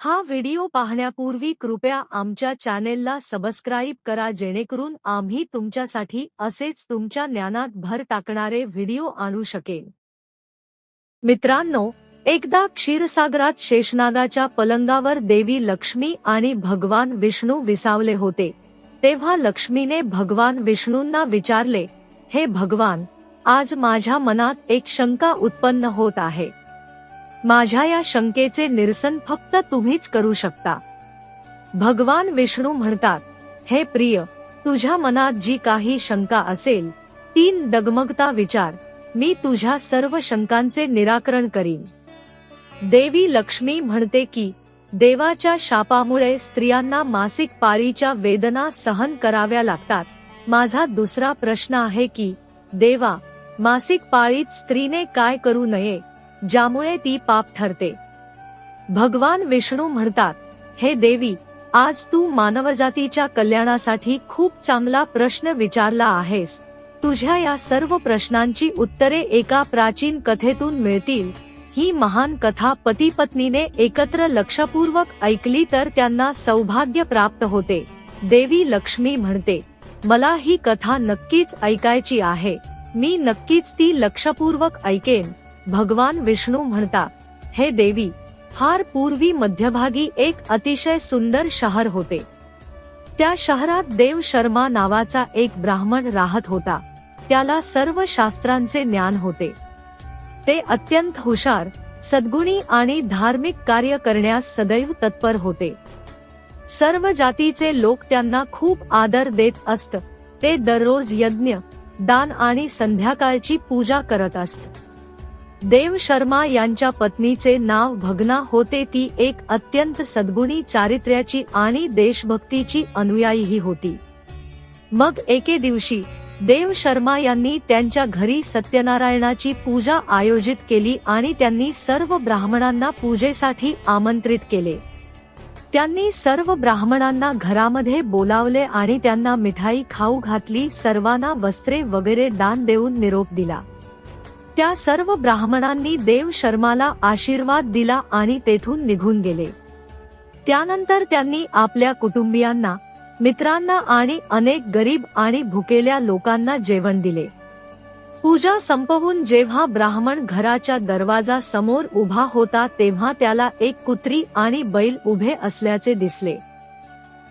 हा व्हिडिओ पाहण्यापूर्वी कृपया आमच्या चॅनेलला सबस्क्राईब करा जेणेकरून आम्ही तुमच्यासाठी असेच तुमच्या ज्ञानात भर टाकणारे व्हिडिओ आणू शकेन. मित्रांनो एकदा क्षीरसागरात शेषनागाच्या पलंगावर देवी लक्ष्मी आणि भगवान विष्णू विसावले होते तेव्हा लक्ष्मीने भगवान विष्णूंना विचारले हे भगवान आज माझ्या मनात एक शंका उत्पन्न होत आहे. माझ्या या शंकेचे निरसन फक्त तुम्हीच करू शकता. भगवान विष्णू म्हणतात हे प्रिय तुझ्या मनात जी काही शंका असेल तीन डगमगता विचार मी तुझ्या सर्व शंकांचे निराकरण करीन. देवी लक्ष्मी म्हणते की देवाच्या शापामुळे स्त्रियांना मासिक पाळीच्या वेदना सहन कराव्या लागतात. माझा दुसरा प्रश्न आहे की देवा मासिक पाळीत स्त्रीने काय करू नये ज्यामुळे ती पाप ठरते. भगवान विष्णू म्हणतात हे देवी आज तू मानवजातीच्या कल्याणासाठी खूप चांगला प्रश्न विचारला आहेस. तुझ्या या सर्व प्रश्नांची उत्तरे एका प्राचीन कथेतून मिळतील. ही महान कथा पती पत्नीने एकत्र लक्षपूर्वक ऐकली तर त्यांना सौभाग्य प्राप्त होते. देवी लक्ष्मी म्हणते मला ही कथा नक्कीच ऐकायची आहे. मी नक्कीच ती लक्षपूर्वक ऐकेन. भगवान विष्णू म्हणता हे देवी फार पूर्वी मध्यभागी एक अतिशय सुंदर शहर होते. त्या शहरात देव शर्मा नावाचा एक ब्राह्मण राहत होता. त्याला सर्व शास्त्रांचे ज्ञान होते. ते अत्यंत हुशार सद्गुणी आणि धार्मिक कार्य करण्यास सदैव तत्पर होते. सर्व जातीचे लोक त्यांना खूप आदर देत असत. ते दररोज यज्ञ दान आणि संध्याकाळची पूजा करत असत. देव शर्मा यांच्या पत्नीचे नाव भगना होते. ती एक अत्यंत सद्गुणी चारित्र्याची आणि देशभक्तीची अनुयायीही होती. मग एके दिवशी देव शर्मा यांनी त्यांच्या घरी सत्यनारायणाची पूजा आयोजित केली आणि त्यांनी सर्व ब्राह्मणांना पूजेसाठी आमंत्रित केले. त्यांनी सर्व ब्राह्मणांना घरामध्ये बोलावले आणि त्यांना मिठाई खाऊ घातली सर्वांना वस्त्रे वगैरे दान देऊन निरोप दिला. त्या सर्व ब्राह्मणांनी देव शर्माला आशीर्वाद दिला आणि तेथून निघून गेले. त्यानंतर त्यांनी आपल्या कुटुंबियांना मित्रांना आणि अनेक गरीब आणि भुकेल्या लोकांना जेवण दिले. पूजा संपवून जेव्हा ब्राह्मण घराच्या दरवाजा समोर उभा होता तेव्हा त्याला एक कुत्री आणि बैल उभे असल्याचे दिसले.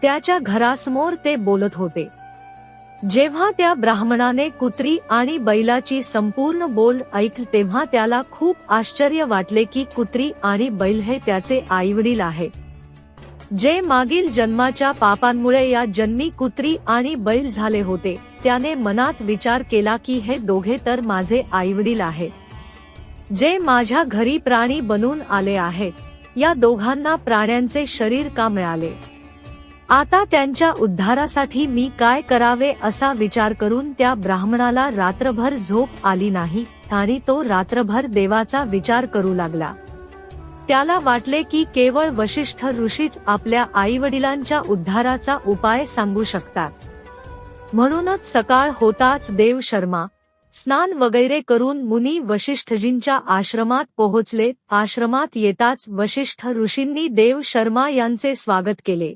त्याच्या घरासमोर ते बोलत होते. जेव्हा त्या ब्राह्मणाने कुत्री आणि बैलाची संपूर्ण बोल ऐक तेव्हा त्याला खूप आश्चर्य वाटले की कुत्री आणि बैल हे त्याचे आईवडील आहे. जे मागील जन्माच्या पापांमुळे या जन्मी कुत्री आणि बैल झाले होते त्याने मनात विचार केला की हे दोघे तर माझे आईवडील आहे. जे माझ्या घरी प्राणी बनून आले आहेत या दोघांना प्राण्यांचे शरीर का मिळाले? आता त्यांच्या उद्धारासाठी मी काय करावे असा विचार करून त्या ब्राह्मणाला रात्रभर झोप आली नाही आणि तो रात्रभर देवाचा विचार करू लागला. त्याला वाटले की केवळ वशिष्ठ ऋषीच आपल्या आई वडिलांच्या उद्धाराचा उपाय सांगू शकतात. म्हणूनच सकाळ होताच देव शर्मा स्नान वगैरे करून मुनी वशिष्ठजींच्या आश्रमात पोहोचले. आश्रमात येताच वशिष्ठ ऋषींनी देव शर्मा यांचे स्वागत केले.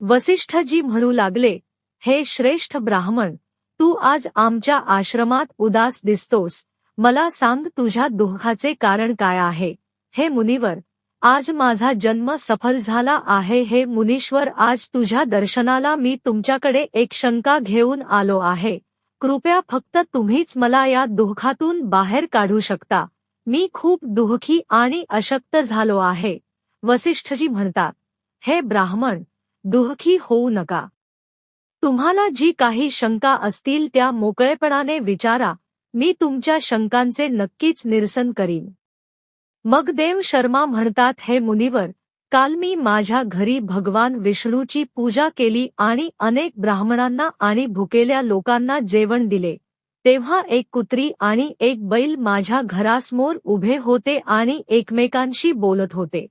वसिष्ठजी म्हणू लागले हे श्रेष्ठ ब्राह्मण तू आज आमच्या आश्रमात उदास दिसतोस. मला सांग तुझ्या दुःखाचे कारण काय आहे. हे मुनिवर आज माझा जन्म सफल झाला आहे. हे मुनीश्वर आज तुझ्या दर्शनाला मी तुमच्याकडे एक शंका घेऊन आलो आहे. कृपया फक्त तुम्हीच मला या दुःखातून बाहेर काढू शकता. मी खूप दुःखी आणि अशक्त झालो आहे. वसिष्ठजी म्हणतात हे ब्राह्मण दुःखी होऊ नका. तुम्हाला जी काही शंका असतील त्या मोकळेपणाने विचारा. मी तुमच्या शंकांचे नक्कीच निरसन करीन. मग देव शर्मा म्हणतात हे मुनिवर काल मी माझ्या घरी भगवान विष्णूची पूजा केली आणि अनेक ब्राह्मणांना आणि भुकेल्या लोकांना जेवण दिले. तेव्हा एक कुत्री आणि एक बैल माझ्या घरासमोर उभे होते आणि एकमेकांशी बोलत होते.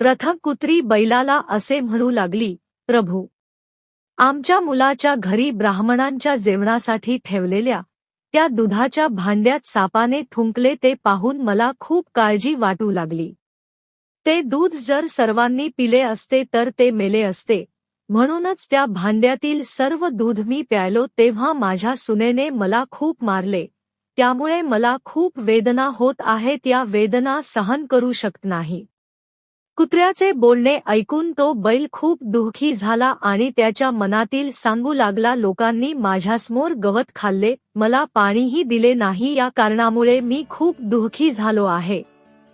रथकुत्री कुत्री बैलाला असे म्हणू लागली प्रभू आमच्या मुलाच्या घरी ब्राह्मणांच्या जेवणासाठी ठेवलेल्या त्या दुधाच्या भांड्यात सापाने थुंकले ते पाहून मला खूप काळजी वाटू लागली. ते दूध जर सर्वांनी पिले असते तर ते मेले असते. म्हणूनच त्या भांड्यातील सर्व दूध मी प्यायलो तेव्हा माझ्या सुनेने मला खूप मारले. त्यामुळे मला खूप वेदना होत आहेत या वेदना सहन करू शकत नाही. कुत्र्याचे बोलणे ऐकून तो बैल खूप दुःखी झाला आणि त्याच्या मनातील सांगू लागला लोकांनी माझ्यासमोर गवत खाल्ले मला पाणीही दिले नाही या कारणामुळे मी खूप दुःखी झालो आहे.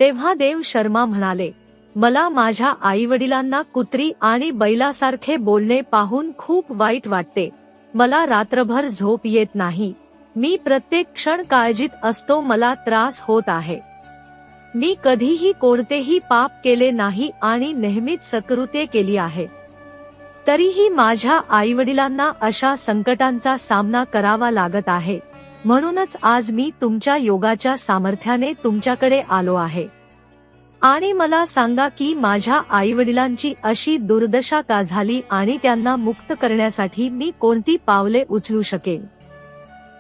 तेव्हा देव शर्मा म्हणाले मला माझ्या आईवडिलांना कुत्री आणि बैलासारखे बोलणे पाहून खूप वाईट वाटते. मला रात्रभर झोप येत नाही. मी प्रत्येक क्षण काळजीत असतो मला त्रास होत आहे. मी कधीही कोणतेही पाप केले नाही आणि नेहमीच सकृते केली आहे. तरीही माझ्या आईवडिलांना अशा संकटांचा सामना करावा लागत आहे. म्हणूनच आज मी तुमच्या योगाच्या सामर्थ्याने तुमच्याकडे आलो आहे. आणि मला सांगा की माझ्या आईवडिलांची अशी दुर्दशा का झाली आणि त्यांना मुक्त करण्यासाठी मी कोणती पावले उचलू शकेन?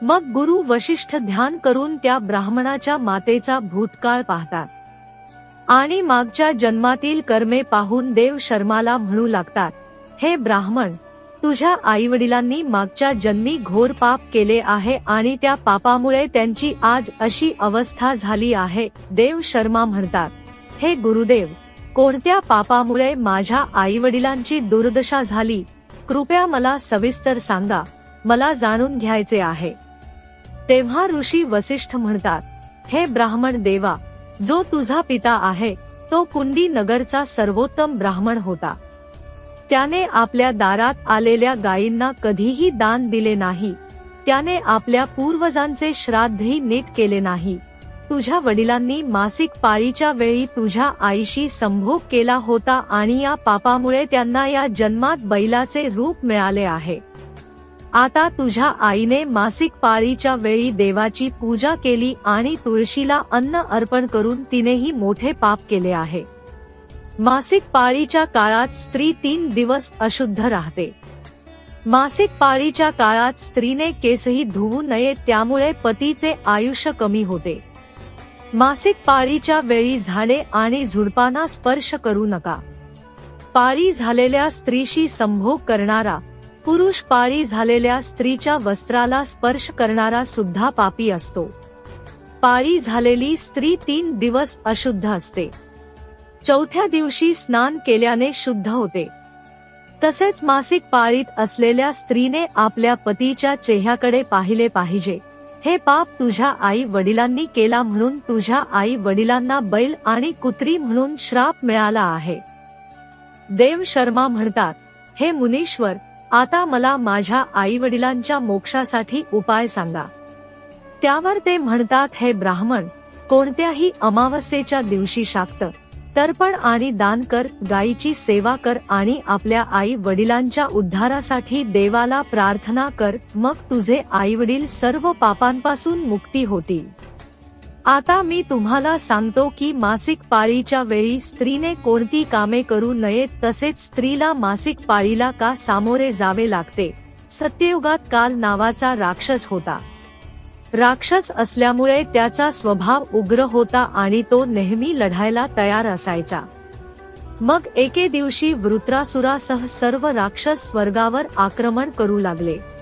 मग गुरु वशिष्ठ ध्यान करून त्या ब्राह्मणाच्या मातेचा भूतकाळ पाहतात. आणि मागच्या जन्मातील कर्मे पाहून देव शर्माला म्हणू लागतात हे ब्राह्मण तुझ्या आईवडिलांनी मागच्या जन्मी घोर पाप केले आहे आणि त्या पापामुळे त्यांची आज अशी अवस्था झाली आहे देव शर्मा म्हणतात. हे गुरुदेव कोणत्या पापामुळे माझ्या आईवडिलांची दुर्दशा झाली? कृपया मला सविस्तर सांगा मला जाणून घ्यायचे आहे. तेव्हा ऋषी वसिष्ठ म्हणतात हे ब्राह्मण देवा जो तुझा पिता आहे तो कुंडी नगरचा सर्वोत्तम ब्राह्मण होता. त्याने आपल्या दारात आलेल्या गायींना कधीही दान दिले नाही. त्याने आपल्या पूर्वजांचे श्राद्धही नीट केले नाही. तुझ्या वडिलांनी मासिक पाळीच्या वेळी तुझ्या आईशी संभोग केला होता आणि या पापामुळे त्यांना या जन्मात बैलाचे रूप मिळाले आहे. आता तुझ्या आईने मासिक पाळीच्या वेळी देवाची पूजा केली आणि तुळशीला अन्न अर्पण करून तिनेही मोठे पाप केले आहे. मासिक पाळीच्या काळात स्त्री तीन दिवस अशुद्ध राहते. मासिक पाळीच्या काळात स्त्रीने केसही धुवू नये त्यामुळे पतीचे आयुष्य कमी होते. मासिक पाळीच्या वेळी झाडे आणि झुडपांना स्पर्श करू नका. पाळी झालेल्या स्त्रीशी संभोग करणारा पुरुष पाळी झालेल्या स्त्रीच्या वस्त्राला स्पर्श करणारा सुद्धा पापी असतो. पाळी झालेली स्त्री तीन दिवस अशुद्ध असते. चौथ्या दिवशी स्नान केल्याने शुद्ध होते. तसेच मासिक पाळीत असलेल्या स्त्रीने आपल्या पतीच्या चेहऱ्याकडे पाहिले पाहिजे. हे पाप तुझ्या आई वडिलांनी केला म्हणून तुझ्या आई वडिलांना बैल आणि कुत्री म्हणून श्राप मिळाला आहे. देव शर्मा म्हणतात हे मुनीश्वर आता मला माझ्या आई वडिलांच्या मोक्षासाठी उपाय सांगा. त्यावर ते म्हणतात हे ब्राह्मण कोणत्याही अमावस्येच्या दिवशी शाक्त. तर्पण आणि दान कर गायीची सेवा कर आणि आपल्या आई वडिलांच्या उद्धारासाठी देवाला प्रार्थना कर मग तुझे आई वडील सर्व पापांपासून मुक्ती होतील. आता मी तुम्हाला सांगतो की मासिक पाळीच्या वेळी स्त्रीने कोणती कामे करू नयेत तसेच स्त्रीला मासिक पाळीला का सामोरे जावे लागते? सत्ययुगात काल नावाचा राक्षस होता. राक्षस असल्यामुळे त्याचा स्वभाव उग्र होता आणि तो नेहमी लढायला तयार असायचा. मग एके दिवशी वृत्रासुरासह सर्व राक्षस स्वर्गावर आक्रमण करू लागले.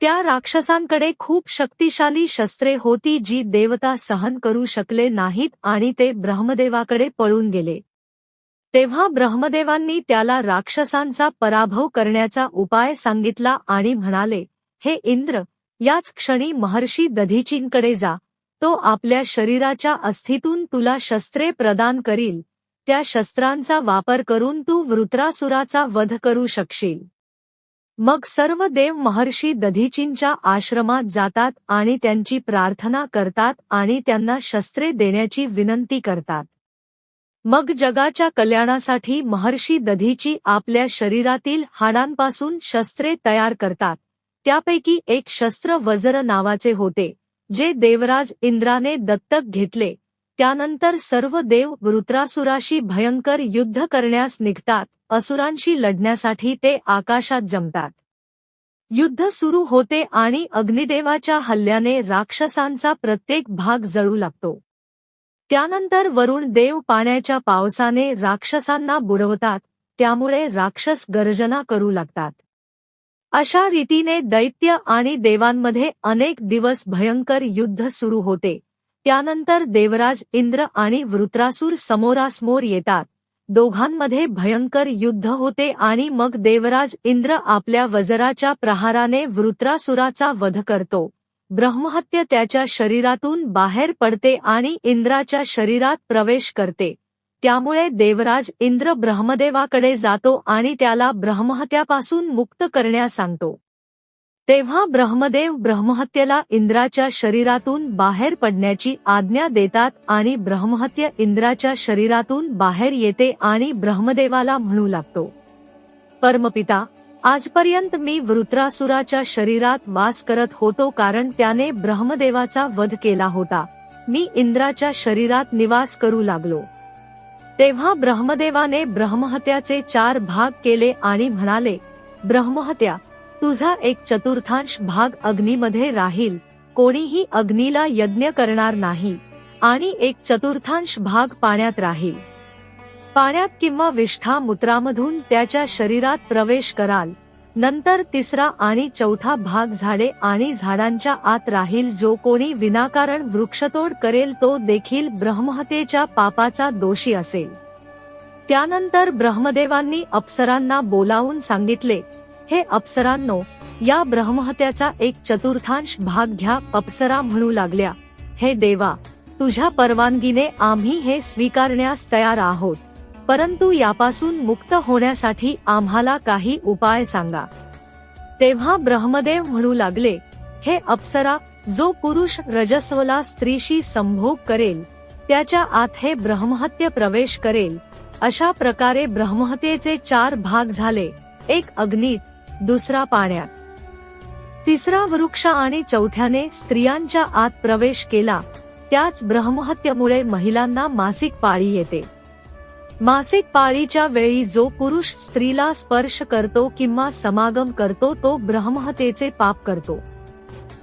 त्या राक्षसांकडे खूप शक्तिशाली शस्त्रे होती जी देवता सहन करू शकले नाहीत आणि ते ब्रह्मदेवाकडे पळून गेले. तेव्हा ब्रह्मदेवांनी त्याला राक्षसांचा पराभव करण्याचा उपाय सांगितला आणि म्हणाले हे इंद्र याच क्षणी महर्षी दधीचींकडे जा. तो आपल्या शरीराच्या अस्थितून तुला शस्त्रे प्रदान करील. त्या शस्त्रांचा वापर करून तू वृत्रासुराचा वध करू शकशील. मग सर्व देव महर्षी दधीचींच्या आश्रमात जातात आणि त्यांची प्रार्थना करतात आणि त्यांना शस्त्रे देण्याची विनंती करतात. मग जगाच्या कल्याणासाठी महर्षी दधीची आपल्या शरीरातील हाडांपासून शस्त्रे तयार करतात. त्यापैकी एक शस्त्र वजर नावाचे होते जे देवराज इंद्राने दत्तक घेतले. त्यानंतर सर्व देव वृत्रासुराशी भयंकर युद्ध करण्यास निघतात असुरांशी लढण्यासाठी ते आकाशात जमतात. युद्ध सुरू होते आणि अग्निदेवाच्या हल्ल्याने राक्षसांचा प्रत्येक भाग जळू लागतो. त्यानंतर वरुण देव पाण्याच्या पावसाने राक्षसांना बुडवतात त्यामुळे राक्षस गर्जना करू लागतात. अशा रीतीने दैत्य आणि देवांमध्ये अनेक दिवस भयंकर युद्ध सुरू होते. त्यानंतर देवराज इंद्र आणि वृत्रासूर समोरासमोर येतात. दोघांमध्ये भयंकर युद्ध होते आणि मग देवराज इंद्र आपल्या वजराच्या प्रहाराने वृत्रासुराचा वध करतो. ब्रह्महत्य त्याच्या शरीरातून बाहेर पडते आणि इंद्राच्या शरीरात प्रवेश करते. त्यामुळे देवराज इंद्र ब्रह्मदेवाकडे जातो आणि त्याला ब्रह्महत्यापासून मुक्त करण्यास सांगतो. तेव्हा ब्रह्मदेव ब्रह्महत्येला इंद्राच्या शरीरातून बाहेर पडण्याची आज्ञा देतात आणि ब्रह्महत्य इंद्राच्या शरीरातून बाहेर येते आणि ब्रह्मदेवाला म्हणू लागतो. परमपिता आजपर्यंत मी वृत्रासुराच्या शरीरात वास करत होतो कारण त्याने ब्रह्मदेवाचा वध केला होता. मी इंद्राच्या शरीरात निवास करू लागलो. तेव्हा ब्रह्मदेवाने ब्रह्महत्याचे चार भाग केले आणि म्हणाले ब्रह्महत्या तुझा एक चतुर्थांश भाग अग्नीमध्ये राहील. कोणीही अग्नीला यज्ञ करणार नाही. आणि एक चतुर्थांश भाग पाण्यात राहील. पाण्यात किंवा विष्ठा मूत्रामधून त्याच्या शरीरात प्रवेश कराल. नंतर तिसरा आणि चौथा भाग झाडे आणि झाडांच्या आत राहील जो कोणी विनाकारण वृक्षतोड करेल तो देखील ब्रह्महतेच्या पापाचा दोषी असेल. त्यानंतर ब्रह्मदेवांनी अप्सरांना बोलावून सांगितले हे अप्सरांनो या ब्रह्महत्याचा एक चतुर्थांश भाग घ्या अप्सरा म्हणू लागल्या. हे देवा तुझ्या परवानगीने आम्ही हे स्वीकारण्यास तयार आहोत. परंतु यापासून मुक्त होण्यासाठी आम्हाला काही उपाय सांगा. तेव्हा ब्रह्मदेव म्हणू लागले हे अप्सरा जो पुरुष रजस्वला स्त्रीशी संभोग करेल त्याच्या आत हे ब्रह्महत्य प्रवेश करेल. अशा प्रकारे ब्रह्महत्येचे चार भाग झाले. एक अग्नीत दुसरा पाण्यात तिसरा वृक्ष आणि चौथ्याने स्त्रियांच्या आत प्रवेश केला. त्याच ब्रह्महत्येमुळे महिलांना मासिक पाळी येते. मासिक पाळीच्या वेळी जो पुरुष स्त्रीला स्पर्श करतो किंवा समागम करतो तो ब्रह्महतेचे पाप करतो.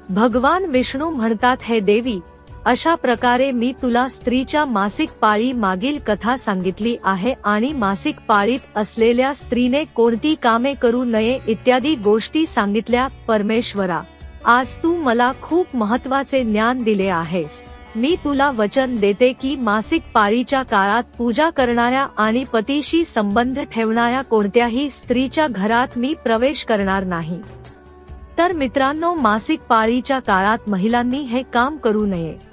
भगवान विष्णू म्हणतात हे देवी अशा प्रकारे मी तुला स्त्रीच्या मासिक पाळी मागील कथा सांगितली आहे आणि मासिक पाळीत असलेल्या स्त्रीने कोणती कामे करू नये इत्यादी गोष्टी सांगितल्या परमेश्वरा. आज तू मला खूप महत्त्वाचे ज्ञान दिले आहेस. मी तुला वचन देते की मासिक पाळीच्या काळात पूजा करणाऱ्या आणि पतीशी संबंध ठेवणाऱ्या कोणत्याही स्त्रीच्या घरात मी प्रवेश करणार नाही. तर मित्रांनो मासिक पाळीच्या काळात महिलांनी हे काम करू नये.